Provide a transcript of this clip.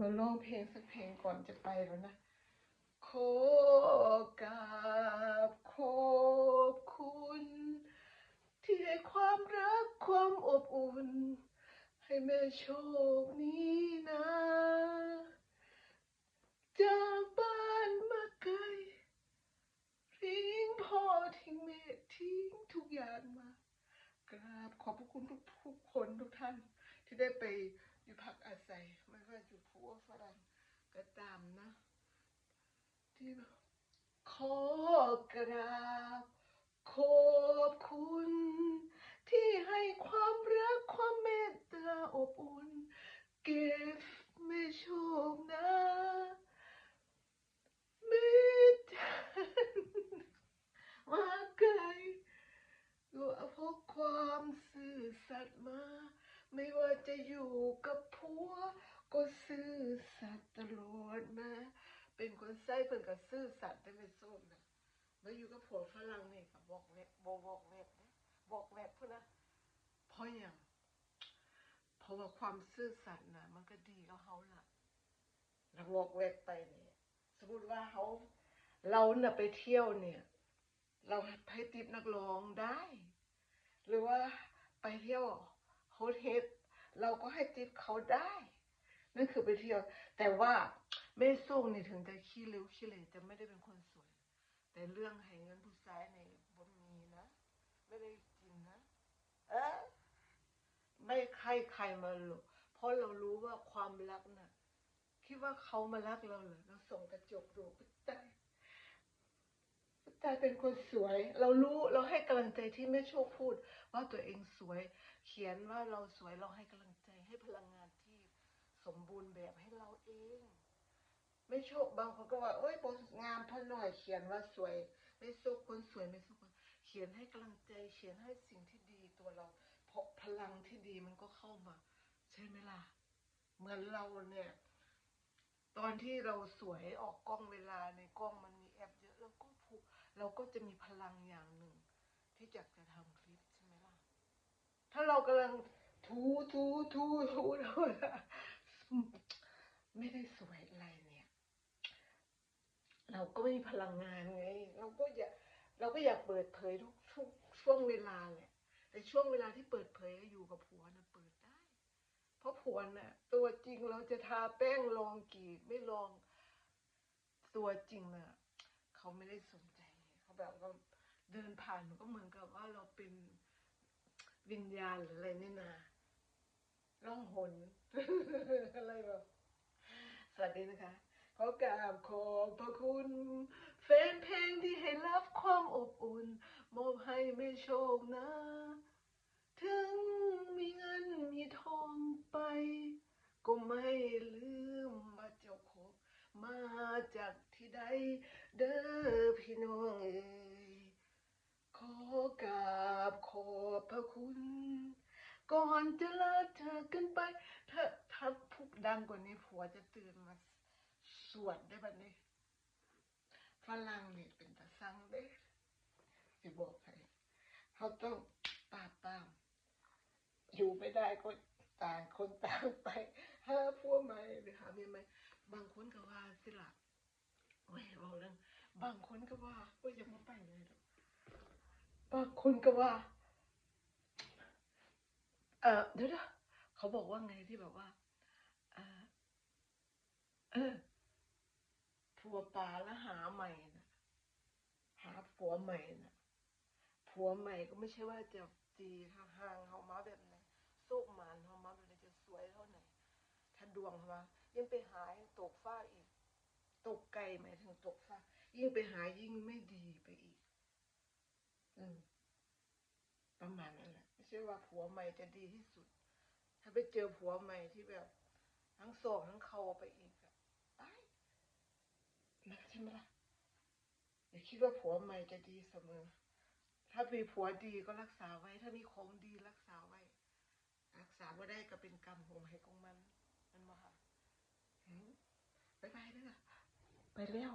มาร้องเพลงสักเพลงก่อนจะไปแล้วนะ ขอกราบขอบคุณ ที่ให้ความรักความอบอุ่น ให้แม่โชคนี้นะ จากบ้านมาไกลทิ้งพ่อทิ้งแม่ทิ้งทุกอย่างมากราบขอบพระคุณทุกทุกคนทุกท่านที่ได้ไป อยู่พักอาศัยไม่ว่าอยู่ผัวฝรั่งก็ตามนะ ที่ขอกราบขอบคุณ ที่ให้ความรักความเมตตาอบอุ่น เก็บไม่โชคนะมิตรมาไกลว่าเพราะความซื่อสัตย์มา ไม่ว่าจะอยู่กับผัวก็ซื่อสัตย์ตลอดมา เป็นคนไส้เพิ่นก็ซื่อสัตย์ได้ไม่ส้นะมาอยู่กับผัวฝรั่งนี่ก็บอกแวกบอกบอกแวกนะบอกแวกพุ่นนะเพราะอย่างเพราะว่าความซื่อสัตย์นะมันก็ดีกับเขาล่ะแล้วบอกแวกไปเนี่ยสมมติว่าเขาเราเนี่ยไปเที่ยวเนี่ย เราให้ติปนักร้องได้ หรือว่าไปเที่ยว โฮเทลเราก็ให้ติปเขาได้นั่นคือไปเที่ยว แต่ว่าไม่ส่งนี่ถึงจะขี้เร็วขี้เหร่จะไม่ได้เป็นคนสวย แต่เรื่องให้เงินผู้ชายในบ่มีนะ ไม่ได้กินนะ เออไม่ใครใครมาหรอกเพราะเรารู้ว่าความรักน่ะ คิดว่าเขามารักเราเหรอเราส่งกระจกดูปุ๊บตายแต่เป็นคนสวย เรารู้เราให้กำลังใจที่แม่โชคพูด ว่าตัวเองสวย เขียนว่าเราสวยเราให้กำลังใจให้พลังงานที่สมบูรณ์แบบให้เราเอง ไม่โชคบางคนก็ว่าเอ้ยบนงามพอหน่อยเขียนว่าสวย ไม่สุขคนสวยไม่สุขคนเขียนให้กำลังใจ เขียนให้สิ่งที่ดีตัวเรา เพราะพลังที่ดีมันก็เข้ามา ใช่ไหมล่ะเหมือนเราเนี่ย ตอนที่เราสวยออกกล้องเวลาในกล้องมันมีแอปเยอะเราก็ผูกเราก็จะมีพลังอย่างหนึ่ง ที่อยากจะทำคลิปใช่ไหมล่ะ ถ้าเรา กำลังทูทูทูทูทูนะไม่ได้สวยอะไรเนี่ย เราก็ไม่มีพลังงานไง เราก็อยากเราก็อยากเปิดเผยทุกทุกช่วงเวลาแหละแต่ช่วงเวลาที่เปิดเผยอยู่กับผัวนะเปิดได้ เพราะผัวน่ะ ตัวจริงเราจะทาแป้งลองกี่ไม่ลอง ตัวจริงน่ะ เขาไม่ได้สนใจเขาแบบว่าเดินผ่านก็เหมือนกับว่าเราเป็น วิญญาณหรืออะไรนี่นาล่องหน อะไรแบบสวัสดีนะคะขอกราบขอบพระคุณ แฟนเพลงที่ให้รับความอบอุ่น มอบให้ไม่โชคนะ ถึงมีเงินมีทองไป ก็ไม่ลืมมาเจ้าของมาจากที่ใดเด้อพี่น้องเอ๋ อกราบขอบพระคุณ ก่อนจะลาจากกันไป ถ้าถ้าพูดดังกว่านี้ผัวจะตื่นมาสวดได้บัดนี้ฝรั่งนี่เป็นตาสังเด้สิบอกให้เขาต้องปราบปรามอยู่ไม่ได้ก็ต่างคนต่างไปหาผัวใหม่หรือหาเมียใหม่บางคนก็ว่าสิละโอ้ยบอกเรื่องบางคนก็ว่าโอ้ยยังไมาไปเลยหรอก บางคนก็ว่า เออเดี๋ยวนะเขาบอกว่าไงที่แบบว่า เออเออผัวป่าแล้วหาใหม่นะหาผัวใหม่นะผัวใหม่ก็ไม่ใช่ว่าจะจีห่างเขามาแบบไหนโซกหมานเขามาแบบไหนจะสวยเท่าไหนถ้าดวงเขามายังไปหายตกฟ้าอีก ตกไกลหมายถึงตกฟ้า ยิ่งไปหายิ่งไม่ดีไปอีก อืม ประมาณนั้นแหละไม่ใช่ว่าผัวใหม่จะดีที่สุด ถ้าไปเจอผัวใหม่ที่แบบ ทั้งโศกทั้งเขาไปอีกอะตายนะใช่ไหมล่ะอย่าคิดว่าผัวใหม่จะดีเสมอ ถ้ามีผัวดีก็รักษาไว้ ถ้ามีของดีรักษาไว้ รักษาไว้ได้ก็เป็นกรรมของใครของมัน มันมาค่ะไปไปเด้อไปแล้ว